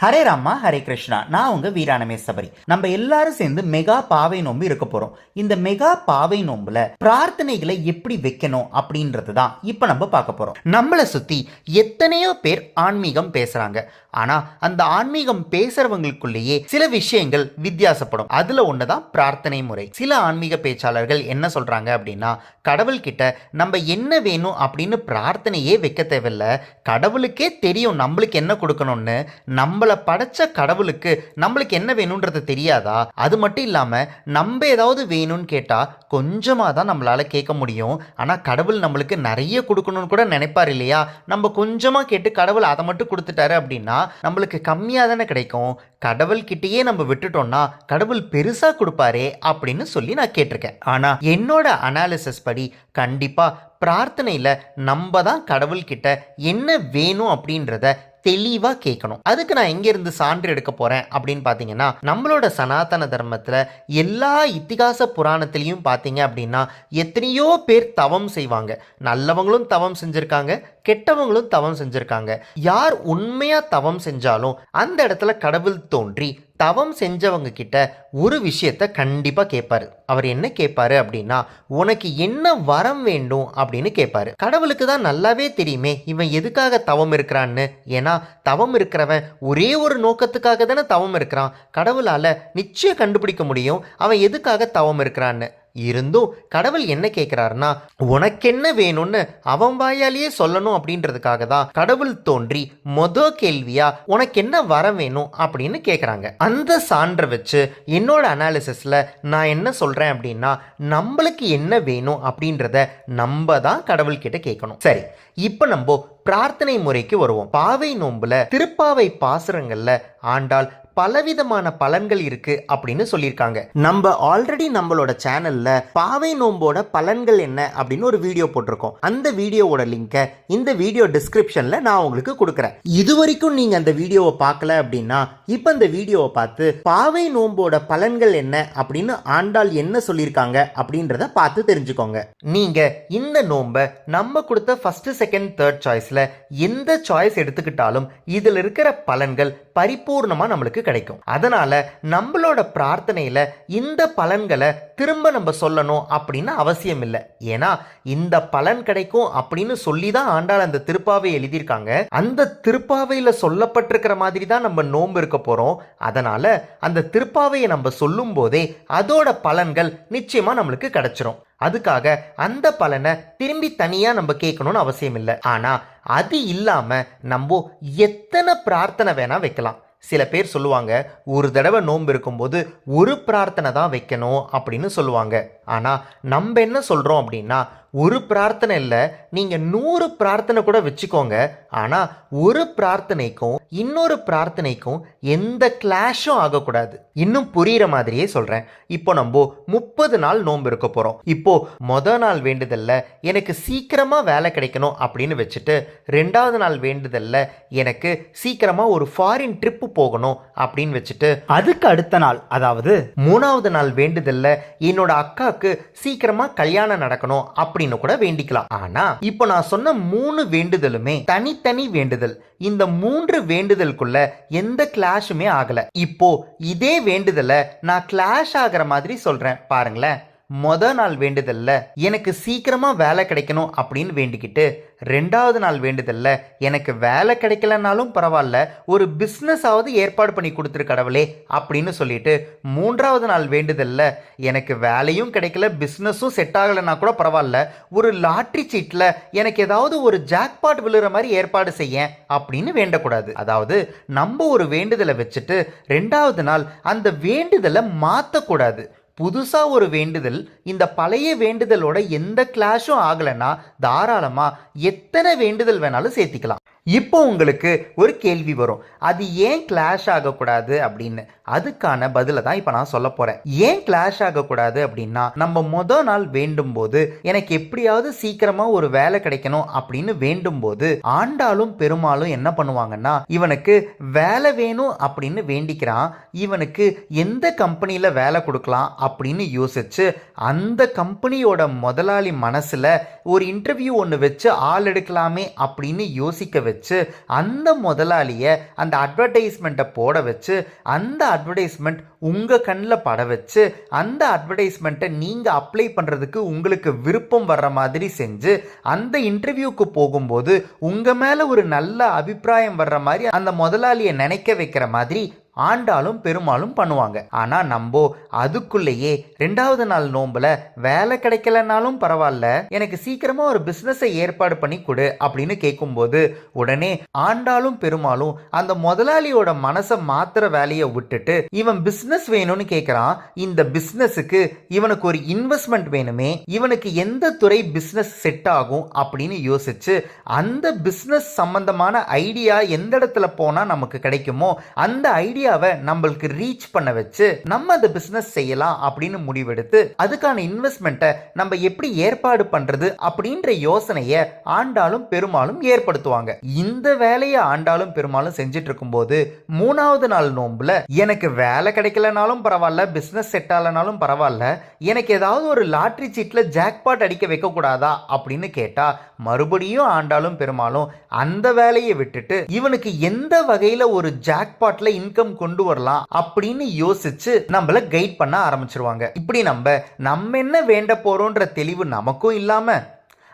ஹரே ராமா ஹரே கிருஷ்ணா. நான் உங்க வீராணமே சபரி நம்ம எல்லாரும் சேர்ந்து மெகா பாவை நோன்பு இருக்க போறோம். இந்த மெகா பாவை நோம்புல பிரார்த்தனைகளை எப்படி வைக்கணும் அப்படின்றது தான் இப்ப நம்ம பார்க்க போறோம். நம்மளை சுத்தி எத்தனையோ பேர் ஆன்மீகம் பேசுறாங்க. ஆனா அந்த ஆன்மீகம் பேசுறவங்களுக்குள்ளேயே சில விஷயங்கள் வித்தியாசப்படும். அதுல ஒண்ணுதான் பிரார்த்தனை முறை. சில ஆன்மீக பேச்சாளர்கள் என்ன சொல்றாங்க அப்படின்னா கடவுள்கிட்ட நம்ம என்ன வேணும் அப்படின்னு பிரார்த்தனையே வைக்க தேவையில்ல. கடவுளுக்கே தெரியும் நம்மளுக்கு என்ன கொடுக்கணும்னு. நம்ம நம்மளை படைச்ச கடவுளுக்கு நம்மளுக்கு என்ன வேணுன்றது தெரியாதா? அது மட்டும் இல்லாம நம்ம ஏதாவது வேணும்னு கேட்டா கொஞ்சமாக தான் நம்மளால கேட்க முடியும். ஆனால் கடவுள் நம்மளுக்கு நிறைய கொடுக்கணும்னு கூட நினைப்பார் இல்லையா? நம்ம கொஞ்சமாக கேட்டு கடவுள் அதை மட்டும் கொடுத்துட்டாரு அப்படின்னா நம்மளுக்கு கம்மியாக தானே கிடைக்கும். கடவுள்கிட்டயே நம்ம விட்டுட்டோம்னா கடவுள் பெருசா கொடுப்பாரே அப்படின்னு சொல்லி நான் கேட்டிருக்கேன். ஆனா என்னோட அனாலிசிஸ் படி கண்டிப்பா பிரார்த்தனையில் நம்ம தான் கடவுள்கிட்ட என்ன வேணும் அப்படின்றத தெளிவா கேட்கணும். அதுக்கு நான் எங்க இருந்து சான்று எடுக்க போறேன் அப்படின்னு பாத்தீங்கன்னா நம்மளோட சனாதன தர்மத்துல எல்லா இத்திகாச புராணத்திலையும் பாத்தீங்க அப்படின்னா எத்தனையோ பேர் தவம் செய்வாங்க. நல்லவங்களும் தவம் செஞ்சிருக்காங்க கெட்டவங்களும் தவம் செஞ்சிருக்காங்க. யார் உண்மையா தவம் செஞ்சாலும் அந்த இடத்துல கடவுள் தோன்றி தவம் செஞ்சவங்க கிட்ட ஒரு விஷயத்த கண்டிப்பா கேட்பாரு அவர் என்ன கேட்பாரு அப்படின்னா உனக்கு என்ன வரம் வேண்டும்? அப்படின்னு கேட்பாரு கடவுளுக்கு தான் நல்லாவே தெரியுமே இவன் எதுக்காக தவம் இருக்கிறான்னு. ஏன்னா தவம் இருக்கிறவன் ஒரே ஒரு நோக்கத்துக்காக தானே தவம் இருக்கிறான். கடவுளால நிச்சயம் கண்டுபிடிக்க முடியும் அவன் எதுக்காக தவம் இருக்கிறான்னு. இருந்தும் கடவுள் என்ன கேட்குறாருன்னா உனக்கென்ன வேணும்னு அவன் வாயாலேயே சொல்லணும் அப்படின்றதுக்காக தான் கடவுள் தோன்றி மொத கேள்வியா உனக்கு என்ன வர வேணும்? அப்படின்னு கேட்குறாங்க. அந்த சான்றை வச்சு என்னோட அனாலிசிஸில் நான் என்ன சொல்கிறேன் அப்படின்னா நம்மளுக்கு என்ன வேணும்? அப்படின்றத நம்ம தான் கடவுள்கிட்ட கேட்கணும். சரி இப்போ நம்ம பிரார்த்தனை முறைக்கு வருவோம். பாவை நோம்புல திருப்பாவை பாசுரங்கள்ல ஆண்டாள் பலவிதமான பலன்கள் இருக்கு அப்படின்னு சொல்லியிருக்காங்க. நம்ம ஆல்ரெடி நம்மளோட சேனல்ல பாவை நோம்போட பலன்கள் என்ன அப்படின்னு ஒரு வீடியோ போட்டிருக்கோம். அந்த வீடியோவோட லிங்கை இந்த வீடியோ டிஸ்கிரிப்ஷன்ல நான் உங்களுக்கு கொடுக்குறேன். இது வரைக்கும் நீங்க அந்த வீடியோவை பார்க்கல அப்படின்னா இப்போ இந்த வீடியோவை பார்த்து பாவை நோம்போட பலன்கள் என்ன அப்படின்னு ஆண்டாள் என்ன சொல்லியிருக்காங்க அப்படின்றத பார்த்து தெரிஞ்சுக்கோங்க. நீங்க இந்த நோன்பை நம்ம கொடுத்த ஃபர்ஸ்ட் செகண்ட் தேர்ட் சாய்ஸ்ல எந்த சாய்ஸ் எடுத்துக்கிட்டாலும் இதில் இருக்கிற பலன்கள் பரிபூர்ணமா நம்மளுக்கு கிடைக்கும். அதனால நம்மளோட பிரார்த்தனையில இந்த பலன்களை திரும்ப நம்ம சொல்லணும் அப்படின்னு அவசியம் இல்லை. ஏன்னா இந்த பலன் கிடைக்கும் அப்படின்னு சொல்லி தான் ஆண்டாள் அந்த திருப்பாவை எழுதியிருக்காங்க. அந்த திருப்பாவையில சொல்லப்பட்டிருக்கிற மாதிரி தான் நம்ம நோன்பு இருக்க போறோம். அதனால அந்த திருப்பாவையை நம்ம சொல்லும் போதே அதோட பலன்கள் நிச்சயமா நம்மளுக்கு கிடைச்சிரும். அதுக்காக அந்த பலனை திரும்பி தனியா நம்ம கேட்கணும்னு அவசியம் இல்லை. ஆனா அது இல்லாம நம்ம எத்தனை பிரார்த்தனை வேணா வைக்கலாம். சில பேர் சொல்லுவாங்க ஒரு தடவை நோன்பு இருக்கும்போது ஒரு பிரார்த்தனை தான் வைக்கணும் அப்படின்னு சொல்லுவாங்க. ஆனால் நம்ம என்ன சொல்கிறோம் அப்படின்னா ஒரு பிரார்த்தனை இல்லை நீங்கள் நூறு பிரார்த்தனை கூட வச்சுக்கோங்க. ஆனால் ஒரு பிரார்த்தனைக்கும் இன்னொரு பிரார்த்தனைக்கும் எந்த கிளாஷும் ஆகக்கூடாது. இன்னும் புரிகிற மாதிரியே சொல்கிறேன் இப்போ நம்ம முப்பது நாள் நோன்பு இருக்க போகிறோம் இப்போ மொதல் நாள் வேண்டுதல்ல எனக்கு சீக்கிரமாக வேலை கிடைக்கணும் அப்படின்னு வச்சுட்டு ரெண்டாவது நாள் வேண்டுதல்ல எனக்கு சீக்கிரமாக ஒரு ஃபாரின் ட்ரிப்பு போகணும் அப்படின்னு வச்சுட்டு அதுக்கு அடுத்த நாள் அதாவது மூணாவது நாள் வேண்டுதல்ல என்னோட அக்காவுக்கு சீக்கிரமாக கல்யாணம் நடக்கணும் அப்படின்னு கூட வேண்டிக்கலாம். ஆனா இப்போ நான் சொன்ன மூணு வேண்டுதலுமே தனித்தனி வேண்டுதல். இந்த மூன்று வேண்டுதலுக்குள்ள எந்த கிளாஷுமே ஆகல. இப்போ இதே வேண்டுதலை நான் கிளாஷ் ஆகிற மாதிரி சொல்றேன். பாருங்களேன். மொத நாள் வேண்டுதல்ல எனக்கு சீக்கிரமா வேலை கிடைக்கணும் அப்படின்னு வேண்டிக்கிட்டு ரெண்டாவது நாள் வேண்டுதல்ல எனக்கு வேலை கிடைக்கலனாலும் பரவாயில்ல ஒரு பிஸ்னஸாவது ஏற்பாடு பண்ணி கொடுத்துரு கடவுளே அப்படின்னு சொல்லிட்டு மூன்றாவது நாள் வேண்டுதல்ல எனக்கு வேலையும் கிடைக்கல பிஸ்னஸும் செட் ஆகலைன்னா கூட பரவாயில்ல ஒரு லாட்ரி சீட்டில் எனக்கு ஏதாவது ஒரு ஜாக்பாட் விழுற மாதிரி ஏற்பாடு செய்ய அப்படின்னு வேண்டக்கூடாது. அதாவது நம்ம ஒரு வேண்டுதலை வச்சுட்டு ரெண்டாவது நாள் அந்த வேண்டுதலை மாற்றக்கூடாது புதுசாக ஒரு வேண்டுதல் இந்த பழைய வேண்டுதலோட எந்த கிளாஷும் ஆகலைன்னா தாராளமாக எத்தனை வேண்டுதல் வேணாலும் சேர்த்திக்கலாம். இப்போ உங்களுக்கு ஒரு கேள்வி வரும். அது ஏன் கிளாஷ் ஆகக்கூடாது அப்படின்னு. அதுக்கான பதிலை தான் இப்போ நான் சொல்ல போகிறேன் ஏன் கிளாஷ் ஆகக்கூடாது அப்படின்னா நம்ம முத நாள் வேண்டும் போது எனக்கு எப்படியாவது சீக்கிரமாக ஒரு வேலை கிடைக்கணும் அப்படின்னு வேண்டும் போது ஆண்டாலும் பெருமாளும் என்ன பண்ணுவாங்கன்னா இவனுக்கு வேலை வேணும் அப்படின்னு வேண்டிக்கிறான். இவனுக்கு எந்த கம்பெனியில் வேலை கொடுக்கலாம் அப்படின்னு யோசிச்சு அந்த கம்பெனியோட முதலாளி மனசில் ஒரு இன்டர்வியூ ஒன்று வச்சு ஆள் எடுக்கலாமே அப்படின்னு யோசிக்க வச்சு வச்சு அந்த முதலாளியை அந்த அட்வர்டைஸ்மெண்ட்டை போட வச்சு அந்த அட்வர்டைஸ்மெண்ட் உங்கள் கண்ணில் பட வச்சு அந்த அட்வர்டைஸ்மெண்ட்டை நீங்கள் அப்ளை பண்ணுறதுக்கு உங்களுக்கு விருப்பம் வர்ற மாதிரி செஞ்சு அந்த இன்டர்வியூக்கு போகும்போது உங்கள் மேலே ஒரு நல்ல அபிப்பிராயம் வர்ற மாதிரி அந்த முதலாளியை நினைக்க வைக்கிற மாதிரி ஆண்டாலும் பெருமாளும் பண்ணுவாங்க. ஆனா நம்போ அதுக்குள்ளேயே ரெண்டாவது நாள் நோம்புல வேலை கிடைக்கலனாலும் பரவாயில்ல எனக்கு சீக்கிரமா ஒரு பிஸ்னஸை ஏற்பாடு பண்ணி கொடு அப்படின்னு கேட்கும்போது உடனே ஆண்டாலும் பெருமாளும் அந்த முதலாளியோட மனசை மாத்துற வேலையை விட்டுட்டு இவன் பிசினஸ் வேணும்னு கேக்குறான். இந்த பிசினஸுக்கு இவனுக்கு ஒரு இன்வெஸ்ட்மெண்ட் வேணுமே. இவனுக்கு எந்த துறை பிசினஸ் செட் ஆகும்? அப்படின்னு யோசிச்சு அந்த பிசினஸ் சம்பந்தமான ஐடியா எந்த இடத்துல போனா நமக்கு கிடைக்குமோ அந்த ஐடியா ஐடியாவை நம்மளுக்கு ரீச் பண்ண வச்சு நம்ம அந்த பிசினஸ் செய்யலாம் அப்படின்னு முடிவெடுத்து அதுக்கான இன்வெஸ்ட்மெண்ட்டை நம்ம எப்படி ஏற்பாடு பண்றது அப்படின்ற யோசனையை ஆண்டாலும் பெருமாளும் ஏற்படுத்துவாங்க. இந்த வேலையை ஆண்டாலும் பெருமாளும் செஞ்சுட்டு இருக்கும்போது மூணாவது நாள் நோன்புல எனக்கு வேலை கிடைக்கலனாலும் பரவாயில்ல பிசினஸ் செட் ஆகலனாலும் பரவாயில்ல எனக்கு ஏதாவது ஒரு லாட்ரி சீட்ல ஜாக்பாட் அடிக்க வைக்க கூடாதா அப்படின்னு கேட்டா மறுபடியும் ஆண்டாலும் பெருமாளும் அந்த வேலையை விட்டுட்டு இவனுக்கு எந்த வகையில ஒரு ஜாக்பாட்ல இன்கம் கொண்டு வரலாம் அப்படின்னு யோசிச்சு நம்மள கைட் பண்ண ஆரம்பிச்சிருவாங்க. இப்படி நம்ம நம்ம என்ன வேண்ட போறோன்ற தெளிவு நமக்கும் இல்லாம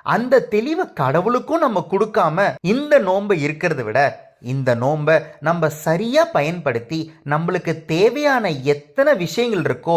அந்த தெளிவை கடவுளுக்கும் நம்ம கொடுக்காம இந்த நோன்பை இருக்கிறத விட இந்த நோன்பை நம்ம சரியா பயன்படுத்தி நம்மளுக்கு தேவையான எத்தனை விஷயங்கள் இருக்கோ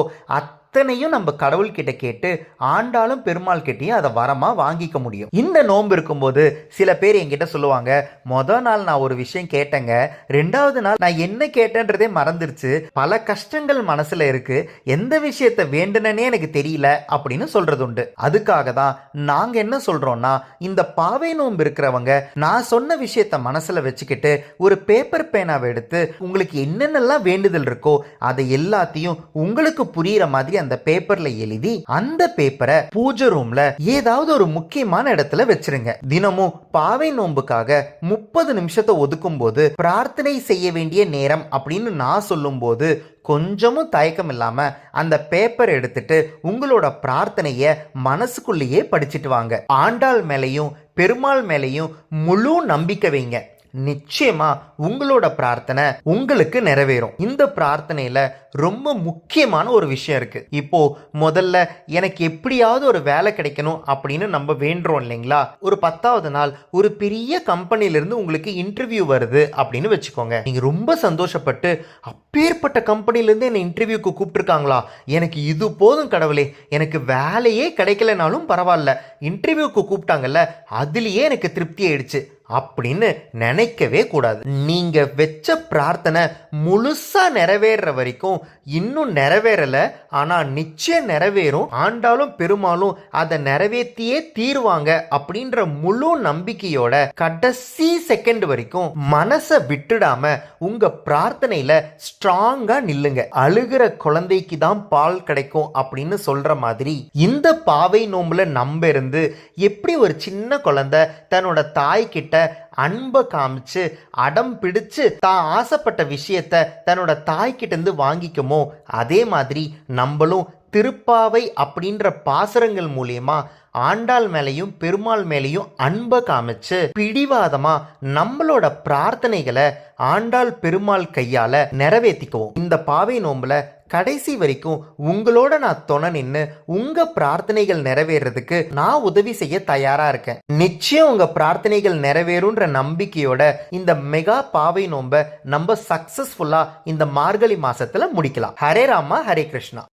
அத்தனையும் நம்ம கடவுள்கிட்ட கேட்டு ஆண்டாலும் பெருமாள் கிட்டேயும் அதை வரமா வாங்கிக்க முடியும். இந்த நோன்பு இருக்கும்போது சில பேர் என்கிட்ட சொல்லுவாங்க மொதல் நாள் நான் ஒரு விஷயம் கேட்டேங்க. ரெண்டாவது நாள் நான் என்ன கேட்டேன்றதே மறந்துருச்சு. பல கஷ்டங்கள் மனசுல இருக்கு. எந்த விஷயத்தை வேண்டுனனே எனக்கு தெரியல அப்படின்னு சொல்றது உண்டு. அதுக்காக தான் நாங்க என்ன சொல்றோம்னா இந்த பாவை நோன்பு இருக்கிறவங்க நான் சொன்ன விஷயத்த மனசுல வச்சுக்கிட்டு ஒரு பேப்பர் பேனாவை எடுத்து உங்களுக்கு என்னென்னலாம் வேண்டுதல் இருக்கோ அதை எல்லாத்தையும் உங்களுக்கு புரியுற மாதிரி அந்த பேப்பர்ல எழுதி அந்த பேப்பரை பூஜை ரூம்ல ஏதாவது ஒரு முக்கியமான இடத்துல வச்சிருங்க. தினமும் பாவை நோன்புக்காக முப்பது நிமிஷத்தை ஒதுக்கும் போது பிரார்த்தனை செய்ய வேண்டிய நேரம் அப்படின்னு நான் சொல்லும்போது கொஞ்சமும் தயக்கம் இல்லாம அந்த பேப்பர் எடுத்துட்டு உங்களோட பிரார்த்தனைய மனசுக்குள்ளேயே படிச்சிட்டு வாங்க. ஆண்டாள் மேலையும் பெருமாள் மேலையும் முழு நம்பிக்கை வைங்க. நிச்சயமா உங்களோட பிரார்த்தனை உங்களுக்கு நிறைவேறும். இந்த பிரார்த்தனையில ரொம்ப முக்கியமான ஒரு விஷயம் இருக்கு. இப்போ முதல்ல எனக்கு எப்படியாவது ஒரு வேலை கிடைக்கணும் அப்படின்னு நம்ம வேண்டுறோம் இல்லைங்களா? ஒரு பத்தாவது நாள் ஒரு பெரிய கம்பெனிலேருந்து உங்களுக்கு இன்டர்வியூ வருது அப்படின்னு வச்சுக்கோங்க. நீங்க ரொம்ப சந்தோஷப்பட்டு அப்பேற்பட்ட கம்பெனிலேருந்து என்னை இன்டர்வியூக்கு கூப்பிட்டுருக்காங்களா? எனக்கு இது போதும் கடவுளே. எனக்கு வேலையே கிடைக்கலனாலும் பரவாயில்ல. இன்டர்வியூக்கு கூப்பிட்டாங்கல்ல அதுலயே எனக்கு திருப்தி ஆயிடுச்சு. அப்படின்னு நினைக்கவே கூடாது. நீங்க வச்ச பிரார்த்தனை முழுசா நிறைவேற வரைக்கும் இன்னும் நிறைவேறல ஆனா நிச்சயம் நிறைவேறும். ஆண்டாலும் பெருமாளும் அதை நிறைவேற்றியே தீருவாங்க அப்படின்ற முழு நம்பிக்கையோட கடைசி செகண்ட் வரைக்கும் மனசை விட்டுடாம உங்க பிரார்த்தனையில ஸ்ட்ராங்கா நில்லுங்க. அழுகிற குழந்தைக்கு தான் பால் கிடைக்கும் அப்படின்னு சொல்ற மாதிரி இந்த பாவை நோம்புல நம்ப இருந்து எப்படி ஒரு சின்ன குழந்தை தன்னோட தாய்கிட்ட கிட்ட அன்பை காமிச்சு அடம் பிடிச்சு தான் ஆசைப்பட்ட விஷயத்த தன்னோட தாய்கிட்ட இருந்து வாங்கிக்குமோ? அதே மாதிரி நம்மளும் திருப்பாவை அப்படின்ற பாசுரங்கள் மூலியமா ஆண்டாள் மேலையும் பெருமாள் மேலையும் அன்பை காமிச்சு பிடிவாதமா நம்மளோட பிரார்த்தனைகளை ஆண்டாள் பெருமாள் கையால நிறைவேற்றிக்குவோம் இந்த பாவை நோம்புல கடைசி வரைக்கும் உங்களோட நான் துணை நின்று உங்க பிரார்த்தனைகள் நிறைவேறதுக்கு நான் உதவி செய்ய தயாரா இருக்கேன். நிச்சயம் உங்க பிரார்த்தனைகள் நிறைவேறும்ன்ற நம்பிக்கையோட இந்த மெகா பாவை நோம்ப நம்ம சக்சஸ்ஃபுல்லா இந்த மார்கழி மாசத்துல முடிக்கலாம். ஹரே ராமா ஹரே கிருஷ்ணா.